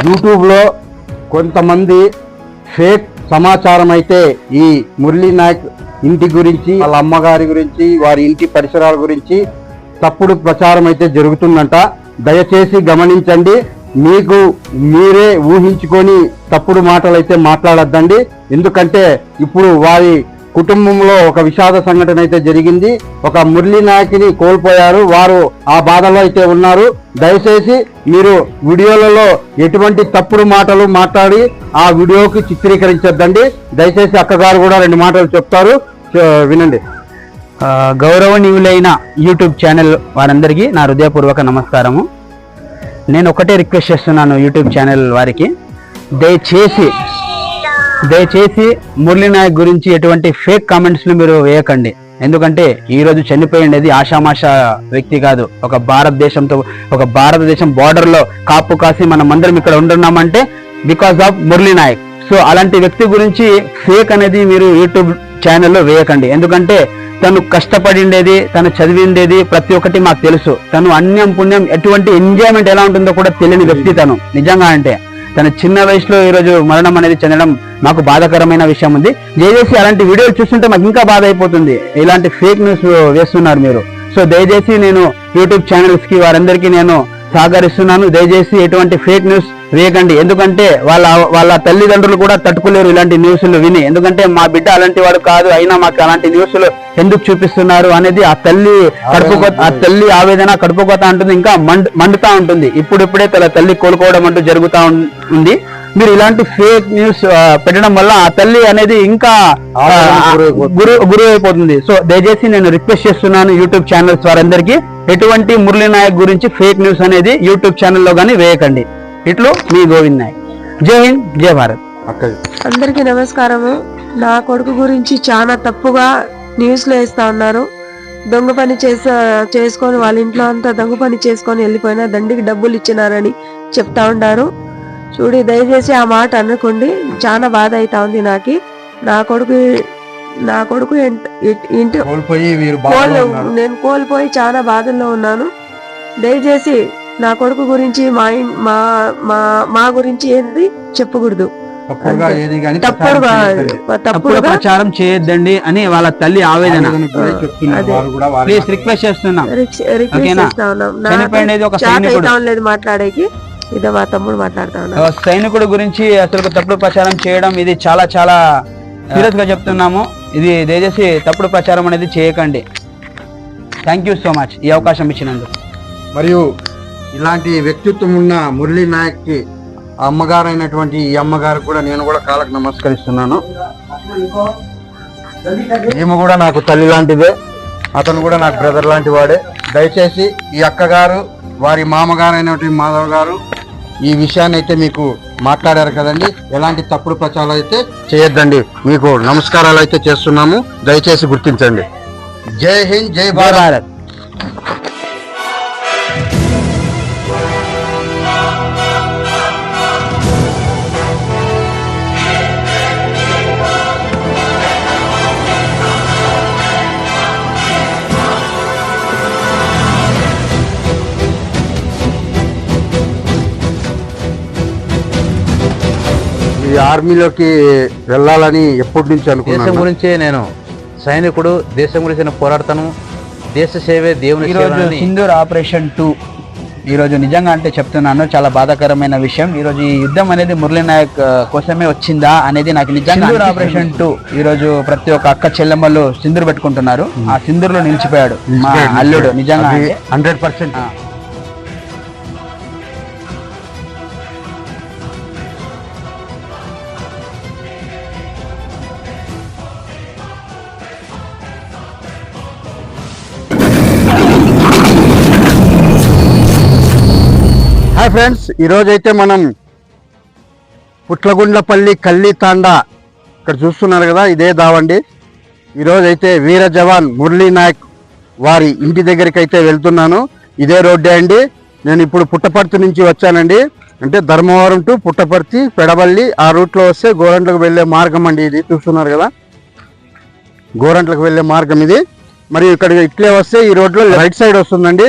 యూట్యూబ్లో కొంతమంది ఫేక్ సమాచారం అయితే ఈ మురళీ నాయక్ ఇంటి గురించి వాళ్ళ అమ్మగారి గురించి వారి ఇంటి పరిసరాల గురించి తప్పుడు ప్రచారం అయితే జరుగుతుందంట. దయచేసి గమనించండి. మీకు మీరే ఊహించుకొని తప్పుడు మాటలు అయితే మాట్లాడొద్దండి. ఎందుకంటే ఇప్పుడు వారి కుటుంబంలో ఒక విషాద సంఘటన అయితే జరిగింది. ఒక మురళీ నాయకిని కోల్పోయారు. వారు ఆ బాధలో అయితే ఉన్నారు. దయచేసి మీరు వీడియోలలో ఎటువంటి తప్పుడు మాటలు మాట్లాడి ఆ వీడియోకి చిత్రీకరించద్దండి. దయచేసి అక్కగారు కూడా రెండు మాటలు చెప్తారు. వినండి. గౌరవనీయులైన యూట్యూబ్ ఛానల్ వారందరికీ నా హృదయపూర్వక నమస్కారము. నేను ఒకటే రిక్వెస్ట్ చేస్తున్నాను యూట్యూబ్ ఛానల్ వారికి. దయచేసి దయచేసి మురళీ నాయక్ గురించి ఎటువంటి ఫేక్ కామెంట్స్లు మీరు వేయకండి. ఎందుకంటే ఈ రోజు చనిపోయిండేది ఆషామాషా వ్యక్తి కాదు. ఒక భారతదేశంతో ఒక భారతదేశం బార్డర్లో లో కాపు కాసి మనం అందరం ఇక్కడ ఉంటున్నామంటే because of Murali Nayak. So అలాంటి వ్యక్తి గురించి ఫేక్ అనేది మీరు యూట్యూబ్ ఛానల్లో వేయకండి. ఎందుకంటే తను కష్టపడిండేది తను చదివిండేది ప్రతి ఒక్కటి మాకు తెలుసు. తను అన్యం పుణ్యం ఎటువంటి ఎంజాయ్మెంట్ ఎలా ఉంటుందో కూడా తెలియని వ్యక్తి తను. నిజంగా అంటే తన చిన్న వయసులో ఈరోజు మరణం అనేది చెందడం మాకు బాధాకరమైన విషయం ఉంది. దయచేసి అలాంటి వీడియోలు చూస్తుంటే మాకు ఇంకా బాధ అయిపోతుంది. ఇలాంటి ఫేక్ న్యూస్ వేస్తున్నారు మీరు. సో దయచేసి నేను యూట్యూబ్ ఛానల్స్కి వారందరికీ నేను సహకరిస్తున్నాను. దయచేసి ఎటువంటి ఫేక్ న్యూస్ వేయకండి. ఎందుకంటే వాళ్ళ వాళ్ళ తల్లిదండ్రులు కూడా తట్టుకోలేరు ఇలాంటి న్యూస్లు విని. ఎందుకంటే మా బిడ్డ అలాంటి వాడు కాదు. అయినా మాకు అలాంటి న్యూస్లు ఎందుకు చూపిస్తున్నారు అనేది ఆ తల్లి కడుపు ఆ తల్లి ఆవేదన కడుపుకోత ఉంటుంది. ఇంకా మండుతా ఉంటుంది. ఇప్పుడిప్పుడే తన తల్లి కోలుకోవడం అంటూ జరుగుతా ఉంది. మీరు ఇలాంటి ఫేక్ న్యూస్ పెట్టడం వల్ల ఆ తల్లి అనేది ఇంకా. గురి గురి అయిపోతుంది సో దయచేసి నేను రిక్వెస్ట్ చేస్తున్నాను యూట్యూబ్ ఛానల్స్ వారందరికీ. ఎటువంటి మురళీ నాయక్ గురించి ఫేక్ న్యూస్ అనేది యూట్యూబ్ ఛానల్లో కానీ వేయకండి. ఇట్లు మీ గోవింద్ నాయక్. జై హింద్ జై భారత్. అక్క అందరికీ నమస్కారము. నా కొడుకు గురించి చాలా తప్పుగా న్యూస్లో వేస్తా ఉన్నారు. దొంగ పని చేసా చేసుకొని వాళ్ళ ఇంట్లో అంతా దొంగ పని చేసుకొని వెళ్ళిపోయినా దండికి డబ్బులు ఇచ్చినారని చెప్తా ఉన్నారు చూడి దయచేసి ఆ మాట అనుకోండి. చాలా బాధ అవుతా ఉంది నాకు. నా కొడుకు నా కొడుకు ఇంట-. నేను కోల్పోయి చాలా బాధల్లో ఉన్నాను. దయచేసి నా కొడుకు గురించి మా మా మా గురించి ఏంది చెప్పకూడదు. తప్పుడుగా తప్పుడు ప్రచారం చేయొద్దండి అని వాళ్ళ తల్లి ఆవేదన. ప్లీజ్ రిక్వెస్ట్ చేస్తున్నాం. చనిపోయినది ఒక మాట్లాడేకి. ఇదో మా తమ్ముడు మాట్లాడుతా ఉన్నాడు. ఆ సైనికుడు గురించి అసలు తప్పుడు ప్రచారం చేయడం ఇది చాలా చాలా సీరియస్గా చెప్తున్నాము. ఇది దయచేసి తప్పుడు ప్రచారం అనేది చేయకండి. థ్యాంక్ యూ సో మచ్ ఈ అవకాశం ఇచ్చినందుకు. మరియు ఇలాంటి వ్యక్తిత్వం ఉన్న మురళీ నాయక్కి అమ్మగారు అయినటువంటి ఈ అమ్మగారు కూడా నేను కూడా కాళ్ళకు నమస్కరిస్తున్నాను. ఈమె కూడా నాకు తల్లి లాంటిదే. అతను కూడా నాకు బ్రదర్ లాంటి వాడే. దయచేసి ఈ అక్కగారు వారి మామగారు అయినటువంటి మాధవ్ గారు ఈ విషయాన్ని అయితే మీకు మాట్లాడారు కదండి. ఎలాంటి తప్పుడు ప్రచారాలు అయితే చేయొద్దండి. మీకు నమస్కారాలు అయితే చేస్తున్నాము. దయచేసి గుర్తించండి. జై హింద్ జై భారత్. ఈ ఆర్మీలోకి వెళ్ళాలని ఎప్పటి నుంచి దేశం అనుకున్నాను గురించే నేను సైనికుడు దేశం గురించి నేను పోరాడతాను. దేశ సేవే దేవుని ఈ రోజు సేవ సింధూర్ ఆపరేషన్ టూ ఈ రోజు నిజంగా అంటే చెప్తున్నాను చాలా బాధాకరమైన విషయం. ఈ రోజు ఈ యుద్ధం అనేది మురళీ నాయక్ ఆ, కోసమే వచ్చిందా అనేది నాకు నిజంగా సింధూర్ ఆపరేషన్ టూ ఈ రోజు ప్రతి ఒక్క అక్క చెల్లెమ్మలు సింధూర్ పెట్టుకుంటున్నారు. ఆ సింధూర్ నిలిచిపోయాడు మా అల్లుడు నిజంగా అంటే. Hundred percent. ఆ. ఫ్రెండ్స్ ఈరోజైతే మనం పుట్లగుండ్లపల్లి కల్లి తాండా ఇక్కడ చూస్తున్నారు కదా ఇదే దావండి. ఈరోజైతే వీర జవాన్ మురళీ నాయక్ వారి ఇంటి దగ్గరికి అయితే వెళ్తున్నాను. ఇదే రోడ్డే అండి. నేను ఇప్పుడు పుట్టపర్తి నుంచి వచ్చానండి. అంటే ధర్మవరం టు పుట్టపర్తి పెడబల్లి ఆ రూట్లో వస్తే గోరంట్లకు వెళ్ళే మార్గం అండి ఇది. చూస్తున్నారు కదా? గోరంట్లకు వెళ్ళే మార్గం ఇది. మరియు ఇక్కడ ఇట్లే వస్తే ఈ రోడ్లో రైట్ సైడ్ వస్తుందండి.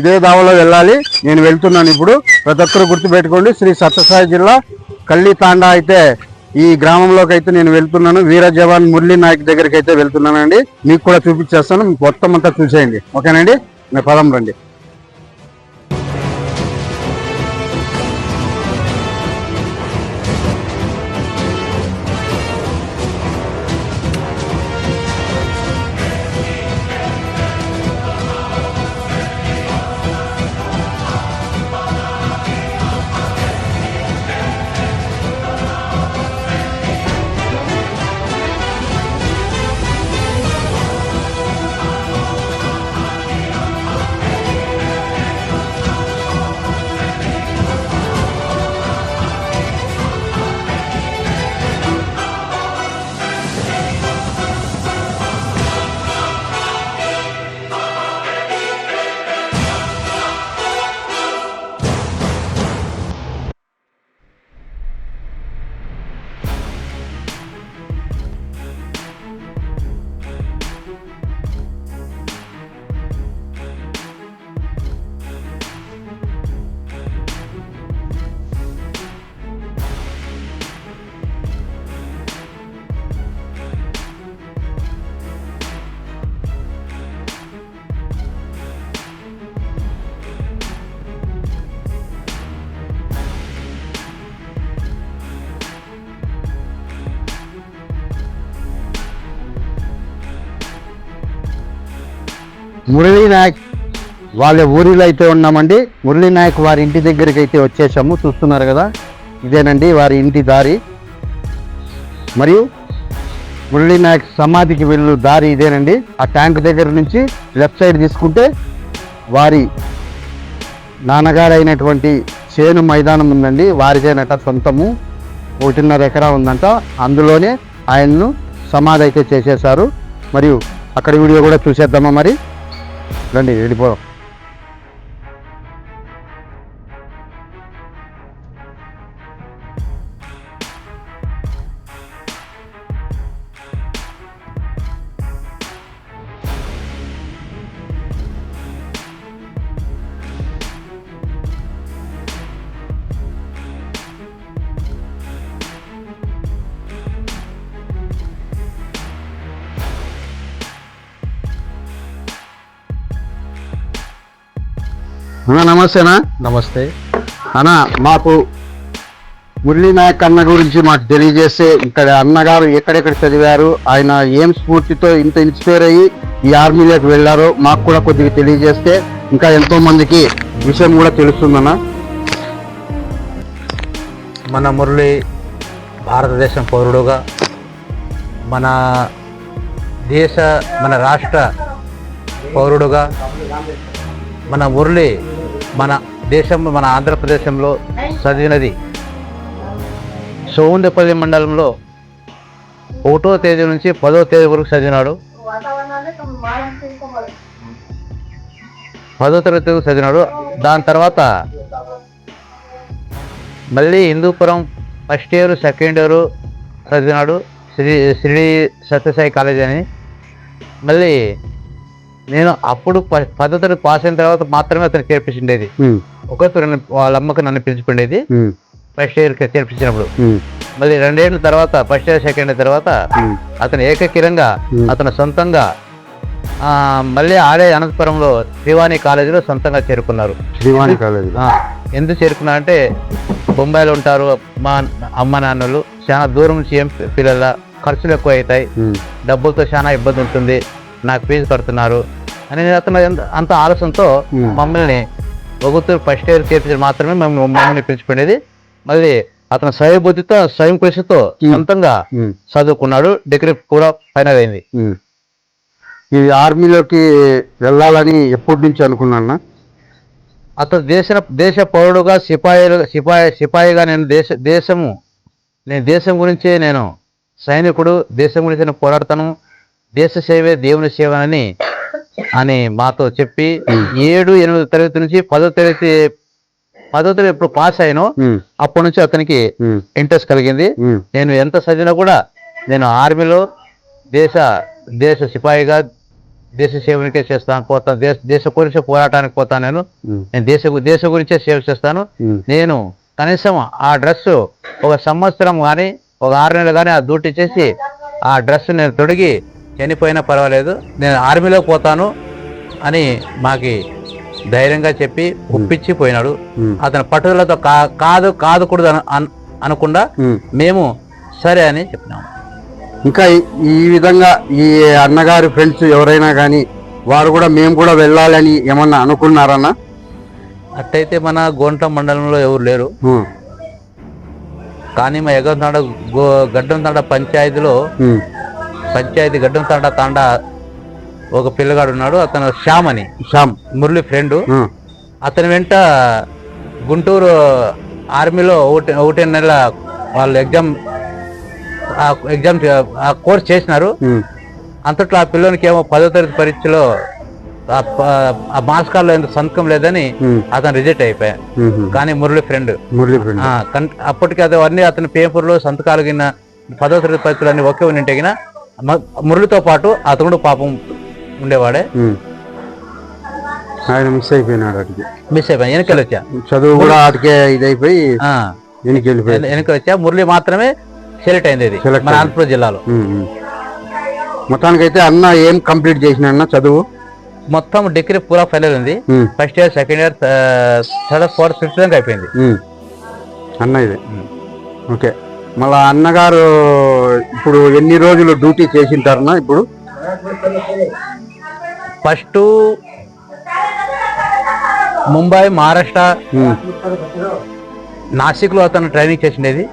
ఇదే దావలో వెళ్ళాలి. నేను వెళ్తున్నాను ఇప్పుడు. ప్రతి ఒక్కరు గుర్తుపెట్టుకోండి శ్రీ సత్యసాయి జిల్లా కళ్ళీ తాండా అయితే ఈ గ్రామంలోకి అయితే నేను వెళ్తున్నాను. వీర జవాన్ మురళీ నాయక్ దగ్గరికి అయితే వెళ్తున్నానండి. మీకు కూడా చూపించేస్తాను. మొత్తం అంతా చూసేయండి. ఓకేనండి? మీ పదం రండి. మురళీ నాయక్ వాళ్ళ ఊరిలో అయితే ఉన్నామండి. మురళీ నాయక్ వారి ఇంటి దగ్గరికి అయితే వచ్చేసాము. చూస్తున్నారు కదా? ఇదేనండి వారి ఇంటి దారి. మరియు మురళీ నాయక్ సమాధికి వెళ్ళు దారి ఇదేనండి. ఆ ట్యాంక్ దగ్గర నుంచి లెఫ్ట్ సైడ్ తీసుకుంటే వారి నాన్నగారైనటువంటి చేను మైదానం ఉందండి. వారిదేనట సొంతము. ఒకటిన్నర ఎకరా ఉందంట. అందులోనే ఆయన్ను సమాధి అయితే చేసేశారు. మరియు అక్కడ వీడియో కూడా చూసేద్దామా మరి? రండి వెళ్ళిపోదాం అన్నా నమస్తేనా? నమస్తే. అన్నా మాకు మురళీ నాయక్ అన్న గురించి మాకు తెలియజేస్తే ఇక్కడ అన్నగారు ఎక్కడెక్కడ చదివారు ఆయన ఏం స్ఫూర్తితో ఇంత ఇన్స్పైర్ అయ్యి ఈ ఆర్మీలోకి వెళ్ళారో మాకు కూడా కొద్దిగా తెలియజేస్తే ఇంకా ఎంతో మందికి విషయం కూడా తెలుస్తుందన్నా మన మురళి భారతదేశం పౌరుడుగా మన దేశ మన రాష్ట్ర పౌరుడుగా మన మురళి మన దేశం మన ఆంధ్రప్రదేశంలో చదివినది. సోముందపల్లి మండలంలో ఒకటో తేదీ నుంచి పదో తేదీ వరకు చదివినాడు. పదో తరగతి వరకు చదివినాడు. దాని తర్వాత మళ్ళీ Hindupuram first year second year చదివినాడు. Shri Shri Sathya Sai college అని. మళ్ళీ నేను అప్పుడు ప- పదో తరగతి పాస్ అయిన తర్వాత మాత్రమే అతను చేర్పించిండేది ఒకసారి వాళ్ళ అమ్మకు నన్ను పిలిచిపోయిండేది ఫస్ట్ ఇయర్ చేర్పించినప్పుడు మళ్ళీ రెండేళ్ళ తర్వాత ఫస్ట్ ఇయర్ సెకండ్ ఇయర్ తర్వాత అతను ఏకకిరంగా. అతను సొంతంగా ఆ, మళ్ళీ ఆడే అనంతపురంలో శ్రీవాణి కాలేజీలో సొంతంగా చేరుకున్నారు. శ్రీవాణి కాలేజ్ ఎందుకు చేరుకున్నా అంటే బొంబాయిలో ఉంటారు మా అమ్మ నాన్నలు. చాలా దూరం నుంచి ఏం పిల్లల ఖర్చులు ఎక్కువ అవుతాయి డబ్బులతో చాలా ఇబ్బంది ఉంటుంది. నాకు ఫీజు కడుతున్నారు అని అంత ఆలోచనతో Hmm. మమ్మల్ని ఒగుతూరు ఫస్ట్ ఇయర్ చేర్పించి మాత్రమే మేము మమ్మల్ని పిలిచిపోయినది మళ్ళీ అతను స్వయం బుద్ధితో స్వయం కృషితో. సొంతంగా చదువుకున్నాడు డిగ్రీ కూడా ఫైనల్ అయింది. ఈ ఆర్మీలోకి వెళ్ళాలని ఎప్పటి నుంచి అనుకున్నా అతను దేశ దేశ పౌరుడుగా సిపాయి సిపాయి సిపాయిగా నేను దేశ దేశము నేను దేశం గురించే నేను సైనికుడు దేశం గురించి నేను పోరాడతాను దేశ సేవే దేవుని సేవ అని అని మాతో చెప్పి ఏడు ఎనిమిది తరగతి నుంచి పదో తరగతి పదో తరగతి ఎప్పుడు పాస్ అయినో అప్పటి నుంచి అతనికి ఇంట్రెస్ట్ కలిగింది. నేను ఎంత చదివినా కూడా నేను ఆర్మీలో దేశ దేశ సిపాయిగా దేశ సేవనికే చేస్తాను పోతాను దేశ దేశ గురించి పోరాటానికి పోతాను నేను. నేను దేశ దేశ గురించే సేవ చేస్తాను. నేను కనీసం ఆ డ్రెస్ ఒక సంవత్సరం కానీ ఒక ఆరు నెలలు కానీ ఆ డ్యూటీ చేసి ఆ డ్రెస్ నేను తొడిగి చనిపోయినా పర్వాలేదు నేను ఆర్మీలో పోతాను అని మాకి ధైర్యంగా చెప్పి ఒప్పించి పోయినాడు. అతని పట్టుదలతో కాదు కాదు కూడదు అను- అను- అనకుండా. మేము. సరే అని చెప్పినాము. ఇంకా ఈ- విధంగా ఈ అన్నగారి ఫ్రెండ్స్ ఎవరైనా కానీ వారు కూడా మేము కూడా వెళ్ళాలని ఏమన్నా అనుకున్నారన్నా? అట్టయితే మన గోంట మండలంలో ఎవరు లేరు. కానీ మా ఎగంతాడ గో గడ్డంతాడ పంచాయతీలో పంచాయతీ గడ్డంతాడ తాండా ఒక పిల్లగాడు ఉన్నాడు అతను శ్యామ్ అని. శ్యామ్. మురళి ఫ్రెండ్. అతని వెంట గుంటూరు ఆర్మీలో ఒకటి ఒకటి నెల వాళ్ళు ఎగ్జామ్ ఆ ఎగ్జామ్ ఆ కోర్స్ చేసినారు. అంతట్లో ఆ పిల్లోనికి ఏమో పదో తరగతి పరీక్షలో ఆ మార్క్స్ కార్డులో ఎందుకు సంతకం లేదని అతను రిజెక్ట్ అయిపోయా. కానీ మురళి ఫ్రెండ్. మురళి ఫ్రెండ్. అప్పటికి అది అన్ని అతని పేపర్లు సంతకాలు గిన్న పదో తరగతి పరీక్షలు అన్ని ఒకే మ- మురళితో పాటు అతను పాపం ఉండేవాడే. ఆయన మిస్ అయిపోయినాడు అటుకి మిస్ అయిపోయా వెనకలు వచ్చా? చదువు కూడా అటుకే ఇదైపోయి వెనక్కి వెళ్ళిపోయాడు. వెన- వెనక వచ్చా? మురళి మాత్రమే సెలెక్ట్ అయింది ఇది మన. అనంతపురం జిల్లాలో. మొత్తానికైతే అన్న ఏం కంప్లీట్ చేసిన చదువు? మొత్తం డిగ్రీ పూరా ఫెయిల్ ఉంది. First year second year third fourth fifth దాకా అయిపోయింది. అన్న ఇది. ఓకే. మళ్ళా అన్నగారు ఇప్పుడు ఎన్ని రోజులు డ్యూటీ చేసింటారన్నా ఇప్పుడు? ఫస్ట్ ముంబై మహారాష్ట్ర నాసిక్లో అతను ట్రైనింగ్ చేసినది.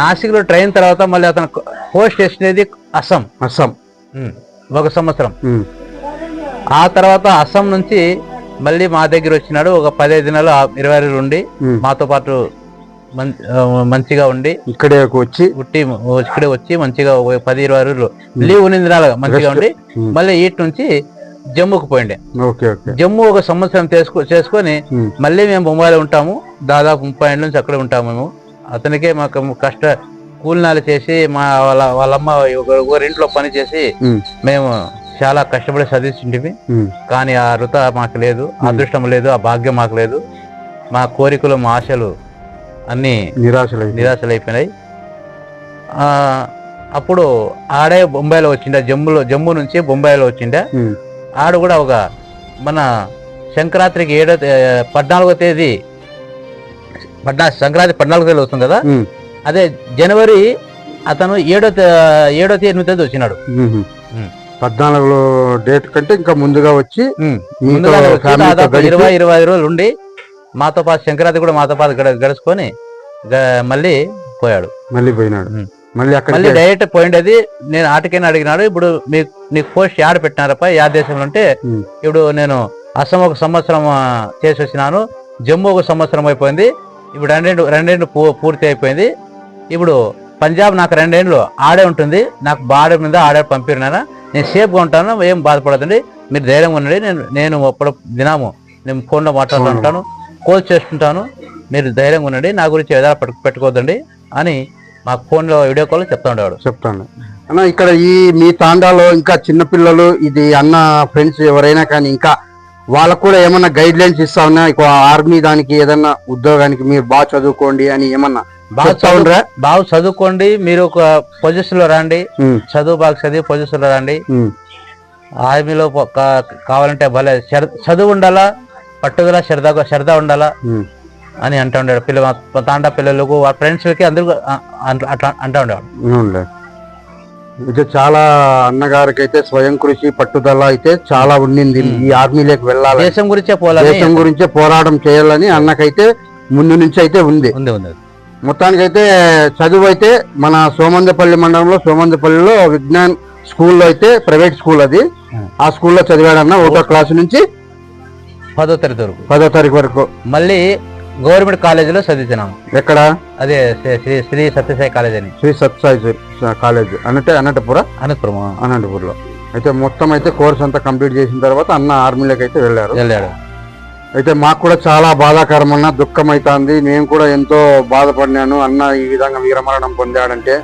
నాసిక్లో ట్రైన్ తర్వాత మళ్ళీ అతను పోస్ట్ చేసినది అస్సాం. అస్సాం. ఒక సంవత్సరం. ఆ తర్వాత అస్సాం నుంచి మళ్ళీ మా దగ్గర వచ్చినాడు. ఒక పదిహేను దినాలు ఇరవై రోజులు ఉండి. మాతో పాటు మంచిగా ఉండి ఇక్కడే వచ్చి ఉట్టి ఇక్కడే వచ్చి మంచిగా పది ఇరవై రోజులు లీవ్ ఉన్న దినాలుగా మంచిగా ఉండి. మళ్ళీ ఈట్ నుంచి జమ్మూకు పోయిండే. జమ్మూ ఒక సంవత్సరం చేసుకో చేసుకొని మళ్ళీ మేము బొంబాయిలో ఉంటాము. దాదాపు ముప్పై ఏళ్ళ నుంచి అక్కడే ఉంటాము మేము. అతనికే మాకు కష్ట కూలినాలు చేసి మా వాళ్ళ వాళ్ళమ్మ ఒక- ఒకరింట్లో పని చేసి మేము చాలా కష్టపడి చదివించింటివి కానీ ఆ రుత మాకు లేదు అదృష్టం లేదు ఆ భాగ్యం మాకు లేదు. మా కోరికలు మా ఆశలు అన్నీ నిరాశలై నిరాశలు అయిపోయినాయి ఆ, అప్పుడు ఆడే బొంబాయిలో వచ్చిండే జమ్ములో జమ్మూ నుంచి బొంబాయిలో వచ్చిండే. ఆడు కూడా ఒక మన సంక్రాంతికి ఏడో పద్నాలుగో తేదీ పద్నా సంక్రాంతి పద్నాలుగో తేదీ వస్తుంది కదా? అదే జనవరి అతను ఏడో ఏడో తేదీ ఎనిమిదో తేదీ వచ్చినాడు. పద్నాలుగులో డేట్ కంటే ఇంకా ముందుగా వచ్చి ఇరవై ఇరవై ఐదు రోజులు ఉండి మాతో పాటు సంక్రాంతి కూడా మాతో పాటు గడ- గడుచుకొని మళ్ళీ పోయాడు. మళ్ళీ పోయినాడు. మళ్ళీ మళ్ళీ డైరెక్ట్ పోయిండేది నేను ఆటకైనా అడిగినాడు ఇప్పుడు మీకు నీకు పోస్ట్ యాడ పెట్టినారప్ప యా దేశంలో అంటే ఉమ్, ఇప్పుడు నేను అస్సాం ఒక సంవత్సరం చేసి వచ్చినాను జమ్మూ ఒక సంవత్సరం అయిపోయింది ఇప్పుడు రెండేళ్ళు పూ- పూర్తి అయిపోయింది ఇప్పుడు పంజాబ్ నాకు రెండేళ్ళు ఆడే ఉంటుంది నాకు బాడే మీద ఆడే పంపినారా నేను సేఫ్గా ఉంటాను ఏం బాధపడదండి మీరు ధైర్యంగా ఉండండి నేను నేను అప్పుడు దినాము నేను ఫోన్లో మాట్లాడుతుంటాను కాల్ చేస్తుంటాను మీరు ధైర్యంగా ఉండండి. నా గురించి ఏదైనా పెట్టు పెట్టుకోవద్దండి అని మాకు ఫోన్లో వీడియో కాల్ చెప్తా ఉండేవాడు. చెప్తాను. అన్న ఇక్కడ ఈ మీ తాండాలో ఇంకా చిన్నపిల్లలు ఇది అన్న ఫ్రెండ్స్ ఎవరైనా కానీ ఇంకా వాళ్ళకు కూడా ఏమన్నా గైడ్ లైన్స్ ఇస్తా ఉన్నా ఇక ఆర్మీ దానికి ఏదన్నా ఉద్యోగానికి మీరు బాగా చదువుకోండి అని ఏమన్నా బాగా బాగా చదువుకోండి. మీరు ఒక పొజిషన్లో రండి. చదువు బాగా చదివి పొజిషన్లో రండి. ఆర్మీలో కావాలంటే భలే. చదువు ఉండాలా? పట్టుదల శ్రద్ధ శ్రద్ధ ఉండాలా. అని అంటూ ఉండాడు పిల్ల తాండా పిల్లలకు వాళ్ళ ఫ్రెండ్స్కి అందరూ అట్లా అంటూ ఉండేవాడు. ఇది చాలా అన్నగారికి అయితే స్వయం కృషి పట్టుదల అయితే చాలా ఉండింది. ఈ ఆర్మీలోకి వెళ్ళాలి దేశం గురించే పోలని దేశం గురించే పోరాటం చేయాలని అన్నకైతే ముందు నుంచి అయితే ఉంది. ఉంది ఉంది. మొత్తానికైతే చదువు అయితే మన సోమందపల్లి మండలంలో సోమందపల్లిలో విజ్ఞాన్ స్కూల్లో అయితే ప్రైవేట్ స్కూల్ అది. ఆ స్కూల్లో చదివాడన్న ఒకటో క్లాస్ నుంచి పదో తరగతి వరకు. పదో తారీఖు వరకు. మళ్ళీ గవర్నమెంట్ కాలేజీలో చదివించినాము ఎక్కడ? అదే శ్రీ- శ్రీ సత్యసాయి కాలేజ్ అని. శ్రీ సత్సాయి కాలేజ్. అంటే అనంతపుర? అనంతపురం అనంతపురంలో. అయితే మొత్తం అయితే కోర్స్ అంతా కంప్లీట్ చేసిన తర్వాత అన్న ఆర్మీలోకి అయితే వెళ్ళారు. వెళ్ళాడు. అయితే మాకు కూడా చాలా బాధాకరం అన్న దుఃఖం అవుతుంది నేను కూడా ఎంతో బాధపడినాను. అన్న ఈ విధంగా వీరమరణం పొందాడంటే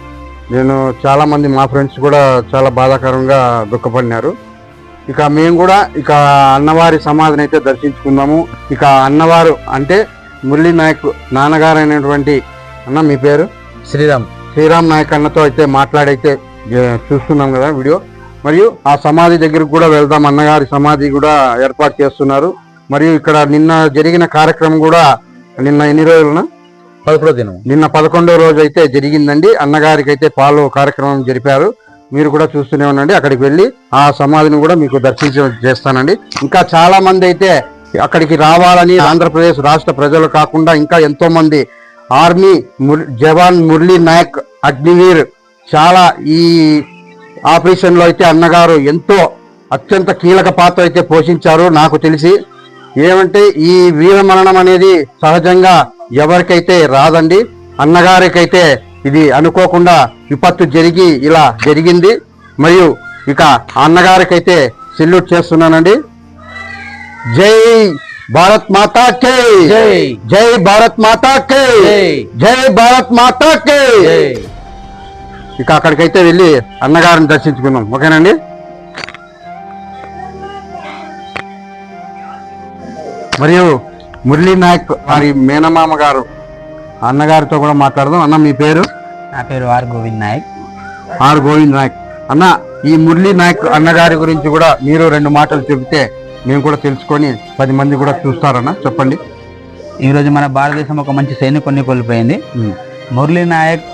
నేను చాలా మంది మా ఫ్రెండ్స్ కూడా చాలా బాధాకరంగా దుఃఖపడినారు. ఇక మేము కూడా ఇక అన్నవారి సమాధిని అయితే దర్శించుకుందాము. ఇక అన్నవారు అంటే మురళీ నాయక్ నాన్నగారు అయినటువంటి అన్న మీ పేరు? శ్రీరామ్. శ్రీరామ్ నాయక్ అన్నతో అయితే మాట్లాడైతే చూస్తున్నాం కదా వీడియో. మరియు ఆ సమాధి దగ్గరికి కూడా వెళ్దాం. అన్నగారి సమాధి కూడా ఏర్పాటు చేస్తున్నారు. మరియు ఇక్కడ నిన్న జరిగిన కార్యక్రమం కూడా నిన్న ఎన్ని రోజులన? పదకొండో దినం. నిన్న పదకొండో రోజు అయితే జరిగిందండి. అన్నగారికి అయితే పాలు కార్యక్రమం జరిపారు. మీరు కూడా చూస్తూనే ఉండండి. అక్కడికి వెళ్ళి ఆ సమాధిని కూడా మీకు దర్శించ చేస్తానండి. ఇంకా చాలా మంది అయితే అక్కడికి రావాలని ఆంధ్రప్రదేశ్ రాష్ట్ర ప్రజలు కాకుండా ఇంకా ఎంతో మంది ఆర్మీ ముర్- జవాన్ మురళీ నాయక్ అగ్నివీర్ చాలా ఈ ఆపరేషన్లో అయితే అన్నగారు ఎంతో అత్యంత కీలక పాత్ర అయితే పోషించారు నాకు తెలిసి. ఏమంటే ఈ వీర మరణం అనేది సహజంగా ఎవరికైతే రాదండి అన్నగారికైతే ఇది అనుకోకుండా విపత్తు జరిగి ఇలా జరిగింది. మరియు ఇక అన్నగారికైతే సెల్యూట్ చేస్తున్నానండి. జై భారత్ మాతా కే! జై. జై భారత్ మాతా కే! జై. భారత్ మాతా కే. ఇక అక్కడికైతే వెళ్ళి అన్నగారిని దర్శించుకుందాం. ఓకేనండి? మరియు మురళీ నాయక్ వారి మేనమామ గారు అన్నగారితో కూడా మాట్లాడదాం. అన్న మీ పేరు? నా పేరు ఆర్ గోవింద్ నాయక్. ఆర్ గోవింద్ నాయక్. అన్న ఈ మురళీ నాయక్ అన్నగారి గురించి కూడా మీరు రెండు మాటలు చెబితే మేము కూడా తెలుసుకొని పది మంది కూడా చూస్తారన్న. చెప్పండి. ఈరోజు మన భారతదేశం ఒక మంచి సైనికుడిని కోల్పోయింది. మురళీ నాయక్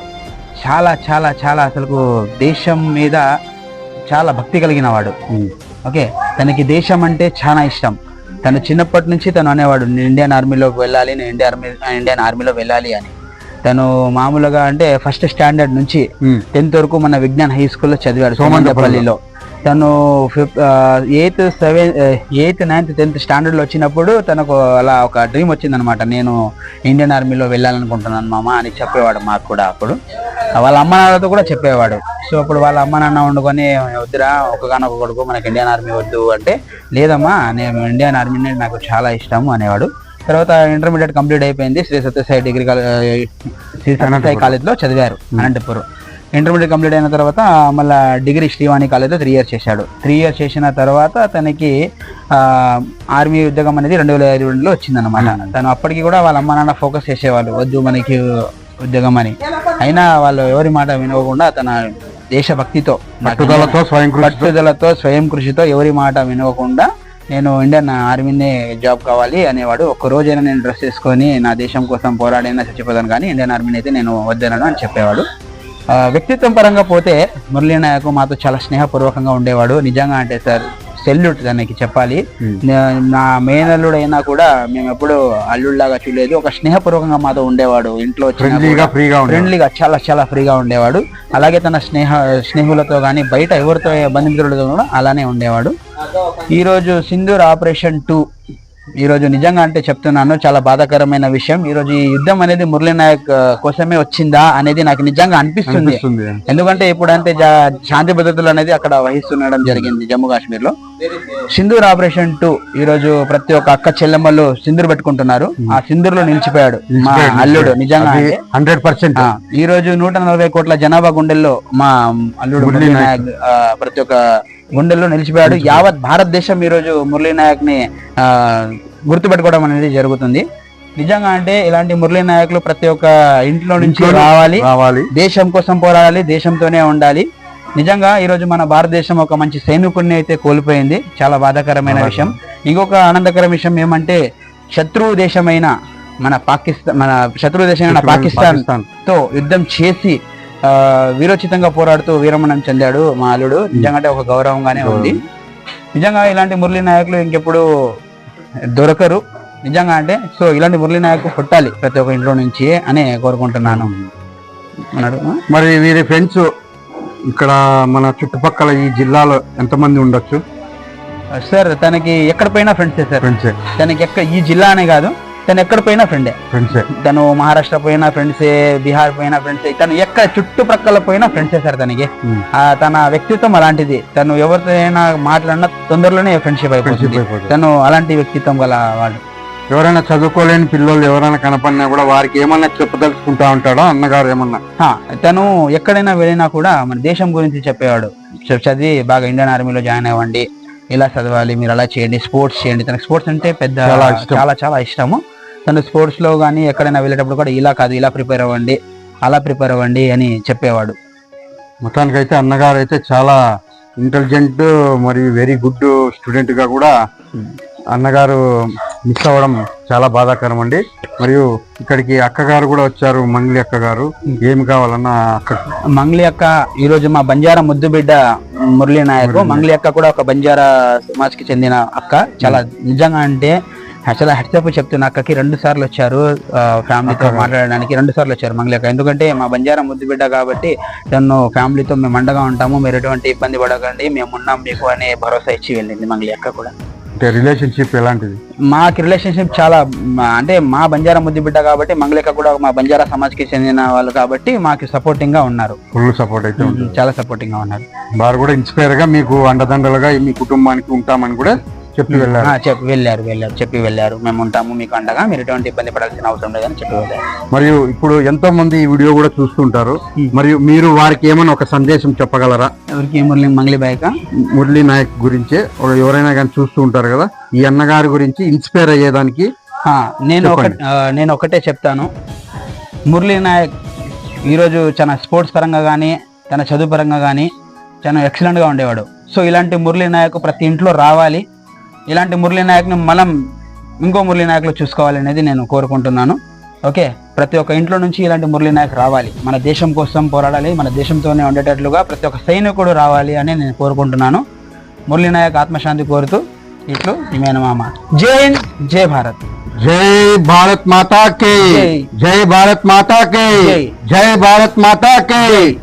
చాలా చాలా చాలా అసలు దేశం మీద చాలా భక్తి కలిగిన వాడు ఓకే తనకి దేశం అంటే చాలా ఇష్టం. తను చిన్నప్పటి నుంచి తను అనేవాడు నేను ఇండియన్ ఆర్మీలోకి వెళ్ళాలి నేను ఇండియన్ ఆర్మీ ఇండియన్ ఆర్మీలో వెళ్ళాలి అని తను మామూలుగా అంటే ఫస్ట్ స్టాండర్డ్ నుంచి. టెన్త్ వరకు మన విజ్ఞాన్ హై స్కూల్లో చదివాడు సోమందపల్లిలో. తను fifth eighth seven eighth ninth tenth స్టాండర్డ్లో వచ్చినప్పుడు తనకు అలా ఒక డ్రీమ్ వచ్చిందనమాట నేను ఇండియన్ ఆర్మీలో వెళ్ళాలనుకుంటున్నాను మామ అని చెప్పేవాడు మాకు కూడా అప్పుడు. వాళ్ళ అమ్మ నాన్నలతో కూడా చెప్పేవాడు. సో అప్పుడు వాళ్ళ అమ్మ నాన్న వండుకొని వద్దురా ఒకగానొక కొడుకు మనకి ఇండియన్ ఆర్మీ వద్దు అంటే లేదమ్మా నేను ఇండియన్ ఆర్మీ నాకు చాలా ఇష్టము అనేవాడు. తర్వాత ఇంటర్మీడియట్ కంప్లీట్ అయిపోయింది. శ్రీ సత్యసాయి డిగ్రీ కాలేజ్ శ్రీ సత్యసాయి కాలేజ్లో చదివారు అనంతపురం. ఇంటర్మీడియట్ కంప్లీట్ అయిన తర్వాత మళ్ళీ డిగ్రీ శ్రీవాణి కాలేజ్లో త్రీ ఇయర్స్ చేశాడు. త్రీ ఇయర్స్ చేసిన తర్వాత తనకి ఆర్మీ ఉద్యోగం అనేది రెండు వేల ఇరవై రెండులో వచ్చిందనమాట తను అప్పటికి కూడా వాళ్ళ అమ్మ నాన్న ఫోకస్ చేసేవాళ్ళు వద్దు మనకి ఉద్యోగం అని. అయినా వాళ్ళు ఎవరి మాట వినకుండా తన దేశభక్తితో పట్టుదలతో స్వయం పట్టుదలతో స్వయం కృషితో ఎవరి మాట వినకుండా నేను ఇండియన్ ఆర్మీనే జాబ్ కావాలి అనేవాడు. ఒక్క రోజైనా నేను డ్రెస్ వేసుకొని నా దేశం కోసం పోరాడైనా చచ్చిపోతాను కానీ ఇండియన్ ఆర్మీని అయితే నేను వద్దనను అని చెప్పేవాడు. వ్యక్తిత్వం పరంగా పోతే మురళీ నాయక్ మాతో చాలా స్నేహపూర్వకంగా ఉండేవాడు. నిజంగా అంటే సార్ సెల్యూట్ దానికి చెప్పాలి. నా- నా మేనల్లుడు అయినా కూడా మేము ఎప్పుడు అల్లుడిలాగా చూడలేదు. ఒక స్నేహపూర్వకంగా మాతో ఉండేవాడు. ఇంట్లో ఫ్రెండ్లీగా చాలా చాలా ఫ్రీగా ఉండేవాడు. అలాగే తన స్నేహ స్నేహితులతో కానీ బయట ఎవరితో బంధుమిత్రులతో కూడా అలానే ఉండేవాడు. ఈ రోజు సింధూర్ ఆపరేషన్ టూ ఈ రోజు నిజంగా అంటే చెప్తున్నాను చాలా బాధాకరమైన విషయం. ఈ రోజు ఈ యుద్ధం అనేది మురళీ నాయక్ కోసమే వచ్చిందా అనేది నాకు నిజంగా అనిపిస్తుంది. ఎందుకంటే ఇప్పుడంటే శాంతి భద్రతలు అనేది అక్కడ వహిస్తుండడం జరిగింది జమ్మూ కాశ్మీర్లో సింధూర్ ఆపరేషన్ టూ ఈ రోజు ప్రతి ఒక్క అక్క చెల్లెమ్మలు సింధూర్ పెట్టుకుంటున్నారు. ఆ సింధూర్లో నిలిచిపోయాడు మా అల్లుడు నిజంగా హండ్రెడ్ పర్సెంట్. ఈ రోజు నూట నలభై కోట్ల జనాభా గుండెల్లో మా అల్లుడు ప్రతి ఒక్క గుండెల్లో నిలిచిపోయాడు. యావత్ భారతదేశం ఈ రోజు మురళీ నాయక్ని ఆ, గుర్తుపెట్టుకోవడం అనేది జరుగుతుంది. నిజంగా అంటే ఇలాంటి మురళీ నాయకులు ప్రతి ఒక్క ఇంట్లో నుంచి రావాలి. రావాలి. దేశం కోసం పోరాడాలి దేశంతోనే ఉండాలి. నిజంగా ఈ రోజు మన భారతదేశం ఒక మంచి సైనికుడిని అయితే కోల్పోయింది. చాలా బాధాకరమైన విషయం. ఇంకొక ఆనందకర విషయం ఏమంటే శత్రువు దేశమైన మన పాకిస్తాన్ మన శత్రువు దేశమైన పాకిస్తాన్. తో యుద్ధం చేసి వీరోచితంగా పోరాడుతూ వీరమరణం చెందాడు మా అల్లుడు. నిజంగా అంటే ఒక గౌరవంగానే ఉంది. నిజంగా ఇలాంటి మురళీ నాయకులు ఇంకెప్పుడు దొరకరు. నిజంగా అంటే సో ఇలాంటి మురళీ నాయకులు పుట్టాలి ప్రతి ఒక్క ఇంట్లో నుంచి అని కోరుకుంటున్నాను. అన్నాడు. మరి వీరి ఫ్రెండ్స్ ఇక్కడ మన చుట్టుపక్కల ఈ జిల్లాలో ఎంతమంది ఉండొచ్చు? సార్ తనకి ఎక్కడ పోయినా ఫ్రెండ్సే సార్. ఫ్రెండ్సే. తనకి ఎక్కడ ఈ జిల్లా అనే కాదు. తను ఎక్కడ పోయినా ఫ్రెండే ఫ్రెండ్సే తను మహారాష్ట్ర పోయినా ఫ్రెండ్సే బీహార్ పోయినా ఫ్రెండ్సే తను ఎక్కడ చుట్టుప్రక్కల పోయినా ఫ్రెండ్సే సార్ తనకి. Hmm. ఆ, తన వ్యక్తిత్వం అలాంటిది. తను ఎవరితో అయినా మాట్లాడినా తొందరలోనే ఫ్రెండ్షిప్ అయిపోతుంది. తను అలాంటి వ్యక్తిత్వం గల వాడు. ఎవరైనా చదువుకోలేని పిల్లలు ఎవరైనా కనపడినా కూడా వారికి ఏమన్నా చెప్పదలుచుకుంటా ఉంటాడో? అన్నగారు ఏమన్నా? తను ఎక్కడైనా వెళ్ళినా కూడా మన దేశం గురించి చెప్పేవాడు. చ- చదివి బాగా ఇండియన్ ఆర్మీలో జాయిన్ అవ్వండి. ఇలా చదవాలి మీరు అలా చేయండి స్పోర్ట్స్ చేయండి. తనకు స్పోర్ట్స్ అంటే పెద్ద చాలా ఇష్టం. చాలా చాలా ఇష్టము. తను స్పోర్ట్స్లో కానీ ఎక్కడైనా వెళ్ళేటప్పుడు కూడా ఇలా కాదు ఇలా ప్రిపేర్ అవ్వండి అలా ప్రిపేర్ అవ్వండి అని చెప్పేవాడు. మొత్తానికి అయితే అన్నగారు అయితే చాలా ఇంటెలిజెంట్ మరియు వెరీ గుడ్ స్టూడెంట్గా కూడా అన్నగారు మిస్ అవ్వడం చాలా బాధాకరం అండి. మరియు ఇక్కడికి అక్కగారు కూడా వచ్చారు మంగ్లీ అక్క గారు ఏమి కావాలన్నా అక్క మంగ్లీ అక్క ఈ రోజు మా బంజారా ముద్దు బిడ్డ మురళీ నాయక్. మంగ్లీ అక్క కూడా ఒక బంజారా సమాజ్కి చెందిన అక్క. చాలా నిజంగా అంటే చాలా హెడ్సప్ చెప్తున్న అక్కకి రెండు సార్లు వచ్చారు ఫ్యామిలీతో మాట్లాడడానికి రెండు సార్లు వచ్చారు మంగ్లీ అక్క ఎందుకంటే మా బంజారా ముద్దు బిడ్డ కాబట్టి తను ఫ్యామిలీతో మేము అండగా ఉంటాము మీరు ఎటువంటి ఇబ్బంది పడకండి మేము ఉన్నాం మీకు అనే భరోసా ఇచ్చి వెళ్ళింది మంగ్లీ అక్క కూడా. అంటే రిలేషన్షిప్ ఎలాంటిది? మాకు రిలేషన్షిప్ చాలా అంటే మా బంజారా ముద్దు బిడ్డ కాబట్టి మంగళిక కూడా మా బంజారా సమాజ్కి చెందిన వాళ్ళు కాబట్టి మాకు సపోర్టింగ్గా ఉన్నారు. ఫుల్ సపోర్ట్ అయితే చాలా సపోర్టింగ్గా ఉన్నారు. వారు కూడా ఇన్స్పైర్గా మీకు అండదండలుగా మీ కుటుంబానికి ఉంటామని కూడా చెప్పి వెళ్ళారు. చెప్పి వెళ్ళారు వెళ్ళారు చెప్పి వెళ్ళారు. మేము ఉంటాము మీకు అండగా. మీరు ఎటువంటి ఇబ్బంది పడాల్సిన అవసరం లేదని చెప్పి వెళ్ళారు. మరియు ఇప్పుడు ఎంతో మంది ఈ వీడియో కూడా చూస్తుంటారు. మరియు మీరు వారికి ఏమైనా ఒక సందేశం చెప్పగలరా? ఎవరికి మురళి మంగళి బాయ్క మురళీ నాయక్ గురించి. ఎవరైనా కానీ చూస్తూ ఉంటారు కదా. ఈ అన్నగారి గురించి ఇన్స్పైర్ అయ్యేదానికి నేను ఒక నేను ఒకటే చెప్తాను. మురళీ నాయక్ ఈరోజు చాలా స్పోర్ట్స్ పరంగా కానీ తన చదువు పరంగా కానీ చాలా ఎక్సలెంట్గా ఉండేవాడు. సో ఇలాంటి మురళీ నాయక్ ప్రతి ఇంట్లో రావాలి. ఇలాంటి మురళీ నాయక్ని మనం ఇంకో మురళీ నాయకులు చూసుకోవాలి అనేది నేను కోరుకుంటున్నాను. ఓకే? ప్రతి ఒక్క ఇంట్లో నుంచి ఇలాంటి మురళీ నాయక్ రావాలి. మన దేశం కోసం పోరాడాలి. మన దేశంతోనే ఉండేటట్లుగా ప్రతి ఒక్క సైనికుడు రావాలి అని నేను కోరుకుంటున్నాను. మురళీ నాయక్ ఆత్మశాంతి కోరుతూ ఇట్లు మేనమామ జై హింద్ జై భారత్. జై భారత్ మాతా కే జై. భారత్ మాతా కే. జై భారత్ మాతా కే